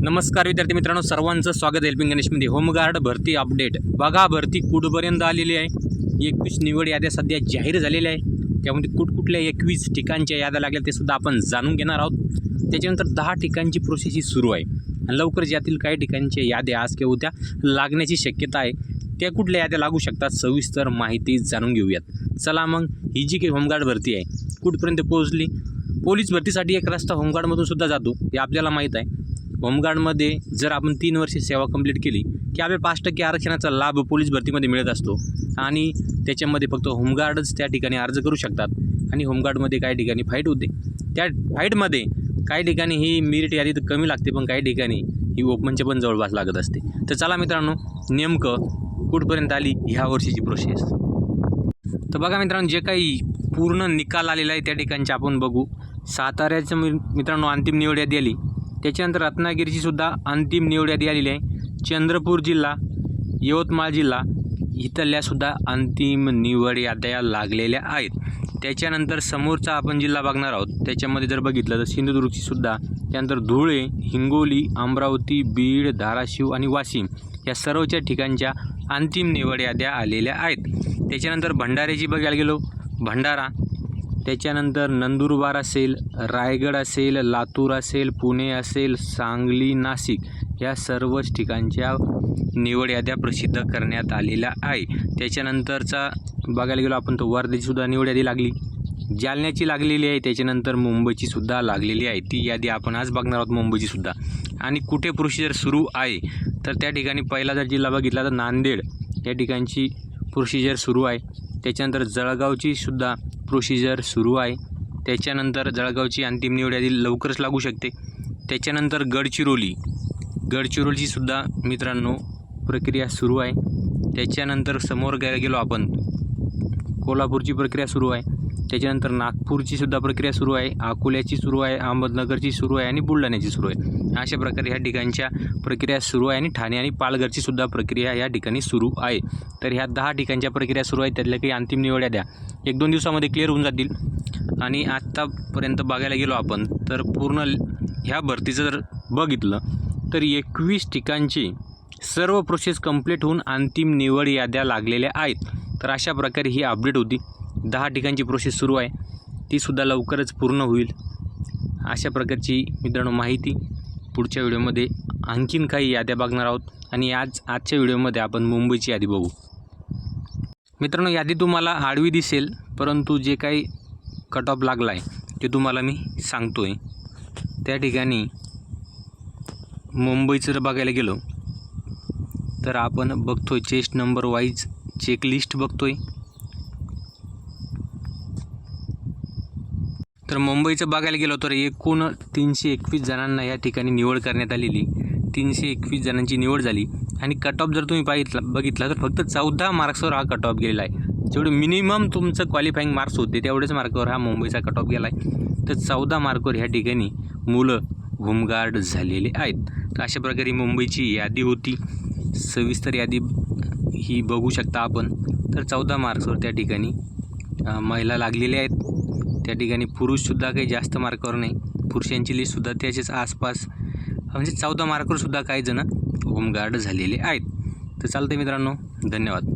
नमस्कार विद्यार्थी मित्रांनो सर्वांचं स्वागत हेल्पिंग गणेशमध्ये. होमगार्ड भरती अपडेट. बघा भरती कुठपर्यंत आलेली आहे? एकवीस निवड याद्या सध्या जाहीर झालेल्या आहे. त्यामध्ये कुठकुठल्या एकवीस ठिकाणच्या याद्या लागल्या ते सुद्धा आपण जाणून घेणार आहोत. त्याच्यानंतर दहा ठिकाणची प्रोसेस ही सुरू आहे. आणि लवकरच यातील काही ठिकाणच्या याद्या आज किंवा उद्या लागण्याची शक्यता आहे. त्या कुठल्या याद्या लागू शकतात सविस्तर माहिती जाणून घेऊयात. चला मग ही जी काही होमगार्ड भरती आहे कुठपर्यंत पोहोचली? पोलीस भरतीसाठी एक रस्ता होमगार्डमधून सुद्धा जातो हे आपल्याला माहीत आहे. होमगार्डमध्ये जर आपण तीन वर्षे सेवा कंप्लीट केली की आपल्या पाच टक्के आरक्षणाचा लाभ पोलीस भरतीमध्ये मिळत असतो. आणि त्याच्यामध्ये फक्त होमगार्डच त्या ठिकाणी अर्ज करू शकतात. आणि होमगार्डमध्ये काही ठिकाणी फाईट होते. त्या फाईटमध्ये काही ठिकाणी ही मेरिट यादी तर कमी लागते पण काही ठिकाणी ही ओपनच्या पण जवळपास लागत असते. तर चला मित्रांनो नेमकं कुठपर्यंत आली ह्या वर्षीची प्रोसेस तर बघा मित्रांनो जे काही पूर्ण निकाल आलेला आहे त्या ठिकाणचे आपण बघू. साताऱ्याचं मि- मित्रांनो अंतिम निवड यादी आली. त्याच्यानंतर रत्नागिरीची सुद्धा अंतिम निवड यादी आलेली आहे. चंद्रपूर जिल्हा यवतमाळ जिल्हा इथल्या सुद्धा अंतिम निवड याद्या लागलेल्या आहेत. त्याच्यानंतर समोरचा आपण जिल्हा बघणार आहोत. त्याच्यामध्ये जर बघितलं तर सिंधुदुर्गची सुद्धा त्यानंतर धुळे हिंगोली अमरावती बीड धाराशिव आणि वाशिम या सर्वच्या ठिकाणच्या अंतिम निवड याद्या आलेल्या आहेत. त्याच्यानंतर भंडाऱ्याची बघायला गेलो. भंडारा त्याच्यानंतर नंदुरबार असेल रायगड असेल लातूर असेल पुणे असेल सांगली नाशिक या सर्वच ठिकाणच्या निवड याद्या प्रसिद्ध करण्यात आलेल्या आहे. त्याच्यानंतरचा बघायला गेलो आपण तर वर्धेचीसुद्धा निवड यादी लागली. जालन्याची लागलेली आहे त्याच्यानंतर मुंबईचीसुद्धा लागलेली आहे. ती यादी आपण आज बघणार आहोत मुंबईचीसुद्धा आणि कुठे प्रोसिजर सुरू आहे तर त्या ठिकाणी पहिला जर जिल्हा बघितला तर नांदेड या ठिकाणची प्रोसिजर सुरू आहे. त्याच्यानंतर जळगावचीसुद्धा प्रोसिजर सुरू आहे. त्याच्यानंतर जळगावची अंतिम निवड यादी लवकरच लागू शकते. त्याच्यानंतर गडचिरोली. गडचिरोलीचीसुद्धा मित्रांनो प्रक्रिया सुरू आहे. त्याच्यानंतर समोर गे गेलो आपण. कोल्हापूरची प्रक्रिया सुरू आहे. त्याच्यानंतर नागपूरची सुद्धा प्रक्रिया सुरू आहे अकोल्याची सुरू आहे अहमदनगरची सुरू आहे आणि बुलढाण्याची सुरू आहे. अशा प्रकारे ह्या ठिकाणच्या प्रक्रिया सुरू आहे आणि ठाणे आणि पालघरची सुद्धा प्रक्रिया या ठिकाणी सुरू आहे. तर ह्या दहा ठिकाणच्या प्रक्रिया सुरू आहेत त्यातल्या काही अंतिम निवड्या द्या. एक दोन दिवसामध्ये क्लिअर होऊन जातील. आणि आत्तापर्यंत बघायला गेलो आपण तर पूर्ण ह्या भरतीचं जर बघितलं तर एकवीस ठिकाणची सर्व प्रोसेस कंप्लीट होऊन अंतिम निवड याद्या लागलेल्या आहेत. तर अशा प्रकारे ही अपडेट होती. दहा ठिकाणची प्रोसेस सुरू आहे. तीसुद्धा लवकरच पूर्ण होईल. अशा प्रकारची मित्रांनो माहिती पुढच्या व्हिडिओमध्ये आणखीन काही याद्या बघणार आहोत. आणि आज आजच्या व्हिडिओमध्ये आपण मुंबईची यादी बघू. मित्रांनो यादी तुम्हाला आडवी दिसेल परंतु जे काही कट ऑफ लागला आहे ते तुम्हाला मी सांगतो आहे त्या ठिकाणी मुंबईचं जर बघायला गेलो तर आपण बघतो आहे चेस्ट नंबर वाईज चेकलिस्ट आहे तर मुंबईचं बघायला गेलो तर एकूण तीनशे एकवीस जणांना या ठिकाणी निवड करण्यात आलेली. तीनशे एकवीस जणांची निवड झाली. आणि कट ऑफ जर तुम्ही पाहितला बघितला तर फक्त चौदा मार्क्सवर हा कट ऑफ गेलेला आहे. जेवढे मिनिमम तुमचं क्वालिफाईंग मार्क्स होते तेवढेच मार्कवर हा मुंबईचा कट ऑफ गेला आहे तर चौदा मार्कवर ह्या ठिकाणी मुलं होमगार्ड झालेले आहेत. तर अशा प्रकारे मुंबईची यादी होती. सविस्तर यादी ही बघू शकता आपण. तर चौदा मार्क्सवर त्या ठिकाणी महिला लागलेल्या आहेत. त्या ठिकाणी पुरुषसुद्धा काही जास्त मार्कावर नाही. पुरुषांची लिस्टसुद्धा त्याच्याच आसपास म्हणजे चौदा मार्कवरसुद्धा काही जण होमगार्ड झालेले आहेत. तर चालतं मित्रांनो धन्यवाद.